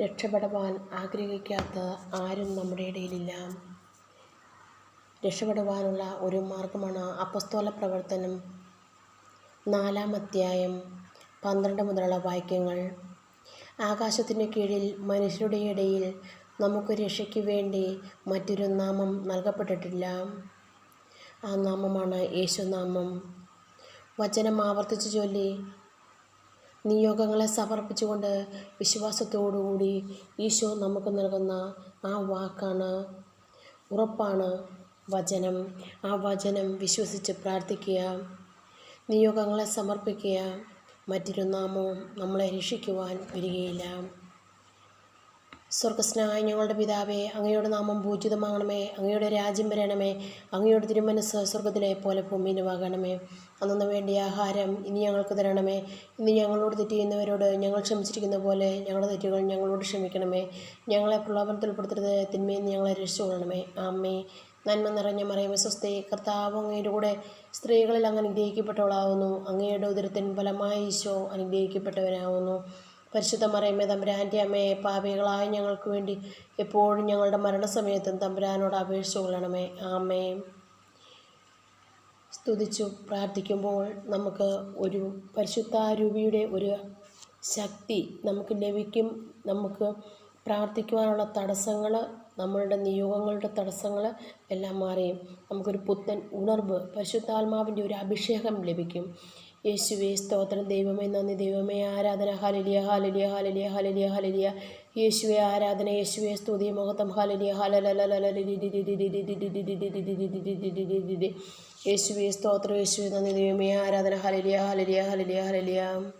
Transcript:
രക്ഷപ്പെടുവാൻ ആഗ്രഹിക്കാത്ത ആരും നമ്മുടെ ഇടയിലില്ല. രക്ഷപ്പെടുവാനുള്ള ഒരു മാർഗമാണ് അപ്പസ്തോല പ്രവർത്തനം. നാലാം അധ്യായം പന്ത്രണ്ട് മുതലുള്ള വാക്യങ്ങൾ. ആകാശത്തിന് കീഴിൽ മനുഷ്യരുടെ ഇടയിൽ നമുക്ക് രക്ഷയ്ക്ക് വേണ്ടി മറ്റൊരു നാമം നൽകപ്പെട്ടിട്ടില്ല. ആ നാമമാണ് യേശുനാമം. വചനം ആവർത്തിച്ച് ചൊല്ലി നിയോഗങ്ങളെ സമർപ്പിച്ചുകൊണ്ട് വിശ്വാസത്തോടുകൂടി ഈശോ നമുക്ക് നൽകുന്ന ആ വാക്കാണ് ഉറപ്പാണ് വചനം. ആ വചനം വിശ്വസിച്ച് പ്രാർത്ഥിക്കുക. നിയോഗങ്ങളെ സമർപ്പിക്കുക. മറ്റൊരു നാമവും നമ്മളെ രക്ഷിക്കുവാൻ വരികയില്ല. സ്വർഗസ്നായ ഞങ്ങളുടെ പിതാവേ അങ്ങയുടെ നാമം പൂജിതമാകണമേ അങ്ങയുടെ രാജ്യം വരണമേ അങ്ങയുടെ തിരുമനസ് സ്വർഗത്തിലെ പോലെ ഭൂമിയിലുമാകണമേ. അന്നു വേണ്ടിയ ആഹാരം ഇനി ഞങ്ങൾക്ക് തരണമേ. ഇനി ഞങ്ങളോട് തെറ്റ് ചെയ്യുന്നവരോട് ഞങ്ങൾ ക്ഷമിച്ചിരിക്കുന്ന പോലെ ഞങ്ങളുടെ തെറ്റുകൾ ഞങ്ങളോട് ക്ഷമിക്കണമേ. ഞങ്ങളെ പ്രലോഭനത്തിൽ ഉൾപ്പെടുത്തരുത് തിന്മയിൽ ഞങ്ങളെ രക്ഷിച്ചുകൊള്ളണമേ. ആമ്മേ നന്മ നിറഞ്ഞ മറിയമേ സ്വസ്തി കർത്താവ് അങ്ങയുടെ കൂടെ സ്ത്രീകളിൽ അങ്ങ് അനുഗ്രഹിക്കപ്പെട്ടവളാവുന്നു. അങ്ങയുടെ ഉദരത്തിൻ ഫലമായി ഈശോ അനുഗ്രഹിക്കപ്പെട്ടവനാവുന്നു. പരിശുദ്ധ മറിയമ്മേ തമ്പുരാന്റെ അമ്മയെ പാപികളായ ഞങ്ങൾക്ക് വേണ്ടി എപ്പോഴും ഞങ്ങളുടെ മരണസമയത്തും തമ്പുരാനോട് അപേക്ഷിച്ചു കൊള്ളണമേ. ആമേ സ്തുതിച്ചു പ്രാർത്ഥിക്കുമ്പോൾ നമുക്ക് ഒരു പരിശുദ്ധാരൂപിയുടെ ഒരു ശക്തി നമുക്ക് ലഭിക്കും. നമുക്ക് പ്രാർത്ഥിക്കുവാനുള്ള തടസ്സങ്ങൾ നമ്മളുടെ നിയോഗങ്ങളുടെ തടസ്സങ്ങൾ എല്ലാം മാറിയും. നമുക്കൊരു പുത്തൻ ഉണർവ് പരിശുദ്ധാത്മാവിന്റെ ഒരു അഭിഷേകം ലഭിക്കും. യേശുവേ സ്തോത്രം. ദൈവമേ നന്ദി. ദൈവമേ ആരാധന. ഹാലലിയ ഹാലലിയ ഹാലലിയ ഹാലലിയ ഹാലലിയ യേശുവെ ആരാധന. യേശുവെ സ്തുതി. മഹത്വം. ഹാലലിയ യേശുവെ സ്തോത്രം. യേശുവേ നന്ദി. ദൈവമേ ആരാധന. ഹാലലിയ ഹാലലിയ ഹാലലിയ ഹാലലിയ